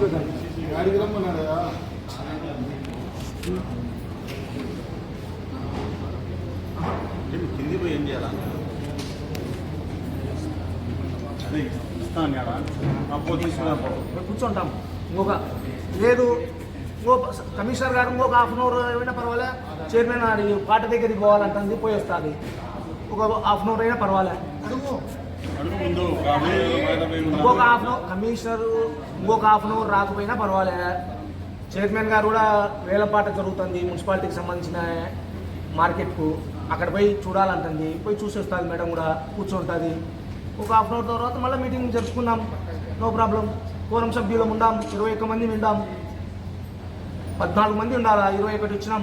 రమ్మన్నాడు కదా కింది పోయి ఏం చేయాలా అదే ఇస్తాను కదా అప్పు తీసుకున్నా కూర్చుంటాం ఇంకొక లేదు ఇంకో కమిషనర్ గారు ఇంకొక హాఫ్ అన్ అవర్ అయినా పర్వాలే చైర్మన్ అది పాట దగ్గరికి పోవాలంటుంది పోయి వస్తుంది ఒక హాఫ్ అన్ అవర్ అయినా పర్వాలే ఇంకొక హాఫ్ అన్ అవర్ కమిషనర్ ఇంకొక హాఫ్ అన్ అవర్ రాకపోయినా పర్వాలేదు చైర్మన్ గారు కూడా వేలపాట జరుగుతుంది మున్సిపాలిటీకి సంబంధించిన మార్కెట్కు. అక్కడ పోయి చూడాలంటుంది. పోయి చూసి వస్తుంది మేడం కూడా కూర్చుంటుంది. ఒక హాఫ్ అన్ అవర్ తర్వాత మళ్ళీ మీటింగ్ జరుపుకుందాం. నో ప్రాబ్లం కోరం సభ్యులం ఉందాం ఇరవై ఒక్క మంది ఉందాం పద్నాలుగు మంది ఉండాలా? ఇరవై ఒకటి వచ్చినాం.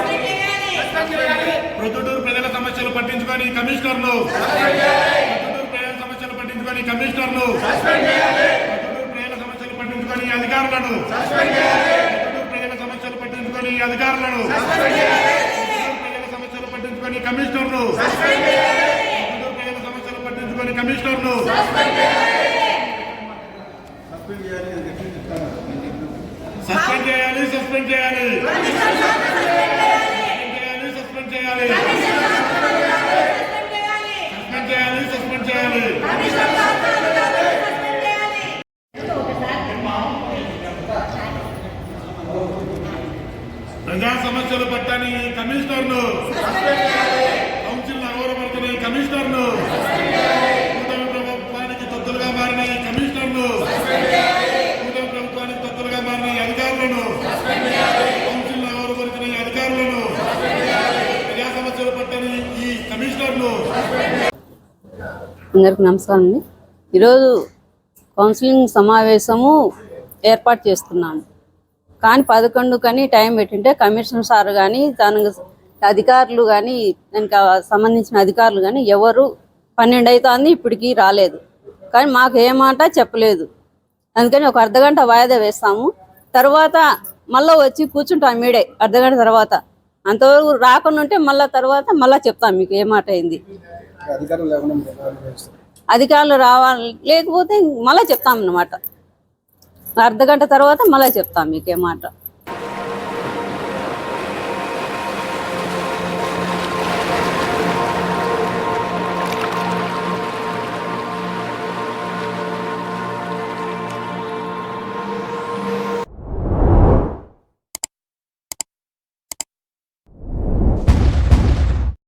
ప్రొద్దుటూరు ప్రజల సమస్యలు పట్టించుకొని కమిషనర్లు. ప్రొద్దుటూరు ప్రజల సమస్యలు పట్టించుకొని కమిషనర్లు. ప్రొద్దుటూరు ప్రజల సమస్యలు పట్టించుకొని అధికారులను. ప్రొద్దుటూరు ప్రజల సమస్యలు పట్టించుకొని అధికారులను. ప్రజల సమస్యలు పట్టించుకొని కమిషనర్లు. ప్రొద్దుటూరు ప్రజల సమస్యలు పట్టించుకొని కమిషనర్లు. సస్పెండ్ చేయాలి సస్పెండ్ చేయాలి సస్పెండ్ చేయాలి సస్పెండ్ చేయాలి సస్పెండ్ చేయాలి సస్పెండ్ చేయాలి ప్రజా సమస్యలు పట్టని కమిషనర్ను కౌన్సిల్ అగౌరవపడుతున్న ఈ కమిషనర్ను కూటమి ప్రభుత్వానికి తొత్తులుగా మారిన ఈ కమిషనర్ను కూటమి ప్రభుత్వానికి తొత్తులుగా మారిన ఈ అధికారులను కౌన్సిల్ అగౌరవపరిచిన ఈ అధికారులను ప్రజా సమస్యలు పట్టని ఈ కమిషనర్ను అందరికి నమస్కారం అండి. ఈరోజు కౌన్సిలింగ్ సమావేశము ఏర్పాటు చేస్తున్నాను. కానీ పదకొండు కానీ టైం పెట్టింటే కమిషనర్ సార్ కానీ దానికి అధికారులు కానీ దానికి సంబంధించిన అధికారులు కానీ ఎవరు పన్నెండు అవుతుంది ఇప్పటికీ రాలేదు. కానీ మాకు ఏ మాట చెప్పలేదు. అందుకని ఒక అర్ధగంట వాయిదా వేస్తాము. తర్వాత మళ్ళీ వచ్చి కూర్చుంటాం మీడే అర్ధగంట తర్వాత. అంతవరకు రాకుండా ఉంటే మళ్ళీ తర్వాత మళ్ళీ చెప్తాం మీకు ఏ మాట అయింది. అధికారులు రావాలి లేకపోతే మళ్ళీ చెప్తాం అన్నమాట. అర్ధ గంట తర్వాత మళ్ళీ చెప్తాం మీకు ఏ మాట.